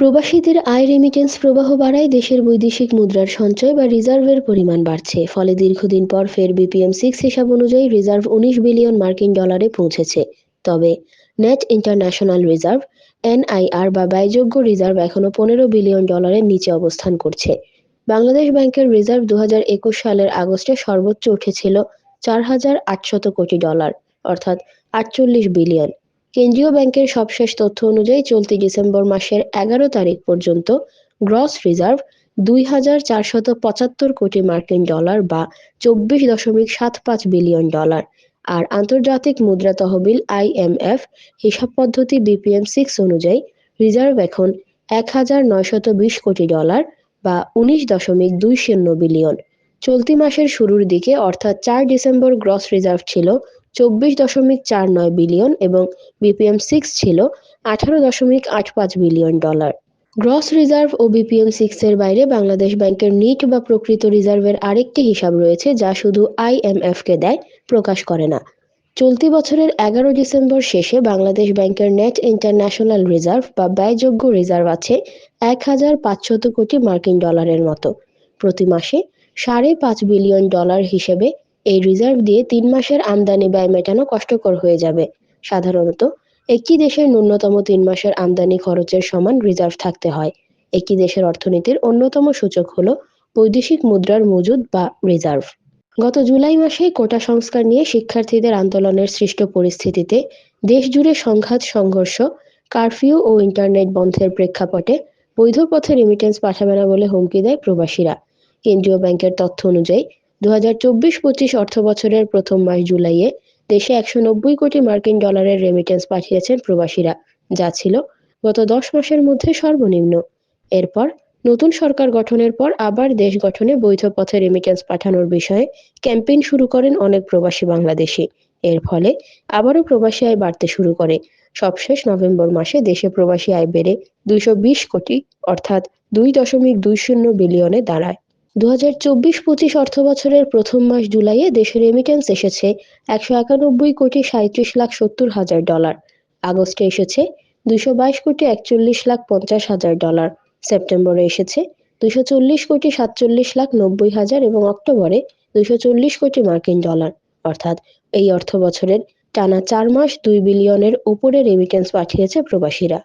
প্রবাসীদের আয় রেমিটেন্স প্রবাহ বাড়ায় দেশের বৈদেশিক মুদ্রার সঞ্চয় বা রিজার্ভের পরিমাণ বাড়ছে। ফলে দীর্ঘদিন পর ফের বিপিএম সিক্স হিসাব অনুযায়ী রিজার্ভ উনিশ বিলিয়ন মার্কিন ডলারে পৌঁছেছে। তবে নেট ইন্টারন্যাশনাল রিজার্ভ এনআইআর বা ব্যয়যোগ্য রিজার্ভ এখনও পনেরো বিলিয়ন ডলারের নিচে অবস্থান করছে। বাংলাদেশ ব্যাংকের রিজার্ভ দু সালের আগস্টে সর্বোচ্চ উঠেছিল চার হাজার আটশত কোটি ডলার, অর্থাৎ আটচল্লিশ বিলিয়ন। কেন্দ্রীয় ব্যাংকের সবশেষ তথ্য অনুযায়ী চলতি ডিসেম্বর মাসের এগারো তারিখ পর্যন্ত গ্রস রিজার্ভ দুই হাজার চারশত পঁচাত্তর কোটি মার্কিন ডলার বা চব্বিশ দশমিক সাত পাঁচ বিলিয়ন ডলার। আর আন্তর্জাতিক মুদ্রা তহবিল আইএমএফ হিসাব পদ্ধতি বিপিএম সিক্স অনুযায়ী রিজার্ভ এখন এক হাজার নয়শত বিশ কোটি ডলার বা উনিশ দশমিক দুই শূন্য বিলিয়ন। চলতি মাসের শুরুর দিকে অর্থাৎ চার ডিসেম্বর গ্রস রিজার্ভ ছিল চব্বিশ দশমিক চার নয় বিলিয়ন এবং বিপিএম সিক্স ছিল আঠারো দশমিক আট পাঁচ বিলিয়ন ডলার। গ্রস রিজার্ভ ও বিপিএম সিক্স এর বাইরে বাংলাদেশ ব্যাংকের নিট বা প্রকৃত রিজার্ভের আরেকটি হিসাব রয়েছে যা শুধু আইএমএফ কে দেয়, প্রকাশ করে না। চলতি বছরের এগারো ডিসেম্বর শেষে বাংলাদেশ ব্যাংকের নেট ইন্টারন্যাশনাল রিজার্ভ বা ব্যয়যোগ্য রিজার্ভ আছে এক হাজার পাঁচশত কোটি মার্কিন ডলারের মতো। প্রতি মাসে সাড়ে পাঁচ বিলিয়ন ডলার হিসেবে এই রিজার্ভ দিয়ে তিন মাসের আমদানি ব্যয় মেটানো কষ্টকর হয়ে যাবে। সাধারণত, একই দেশের ন্যূনতম তিন মাসের আমদানি খরচের সমান রিজার্ভ থাকতে হয়। একই দেশের অর্থনীতির অন্যতম সূচক হল বৈদেশিক মুদ্রার মজুদ বা রিজার্ভ গত জুলাই মাসে কোটা সংস্কার নিয়ে শিক্ষার্থীদের আন্দোলনের সৃষ্ট পরিস্থিতিতে দেশ জুড়ে সংঘাত, সংঘর্ষ, কারফিউ ও ইন্টারনেট বন্ধের প্রেক্ষাপটে বৈধ পথে রেমিটেন্স পাঠাবে না বলে হুমকি দেয় প্রবাসীরা। কেন্দ্রীয় ব্যাংকের তথ্য অনুযায়ী দু হাজার চব্বিশ পঁচিশ অর্থ বছরের প্রথম মাস জুলাইয়ে দেশে একশো নব্বই কোটি মার্কিন ডলারের রেমিটেন্স পাঠিয়েছেন প্রবাসীরা, যা ছিল গত দশ মাসের মধ্যে সর্বনিম্ন। এরপর নতুন সরকার গঠনের পর আবার দেশ গঠনে বৈধ পথে রেমিটেন্স পাঠানোর বিষয়ে ক্যাম্পেইন শুরু করেন অনেক প্রবাসী বাংলাদেশি। এর ফলে আবারও প্রবাসী আয় বাড়তে শুরু করে। সবশেষ নভেম্বর মাসে দেশে প্রবাসী আয় বেড়ে দুইশো বিশ কোটি, অর্থাৎ দুই দশমিক দুই শূন্য বিলিয়নে দাঁড়ায়। দু হাজার চব্বিশ পঁচিশ অর্থ বছরের প্রথম মাস জুলাইয়ে দেশে রেমিটেন্স এসেছে একশো একানব্বই কোটি সাঁত্রিশ লাখ সত্তর হাজার ডলার আগস্টে এসেছে দুইশো বাইশ কোটি একচল্লিশ লাখ পঞ্চাশ হাজার ডলার সেপ্টেম্বরে এসেছে দুইশো চল্লিশ কোটি সাতচল্লিশ লাখ নব্বই হাজার এবং অক্টোবরে দুইশো চল্লিশ কোটি মার্কিন ডলার অর্থাৎ এই অর্থ বছরের টানা চার মাস দুই বিলিয়নের উপরে রেমিটেন্স পাঠিয়েছে প্রবাসীরা।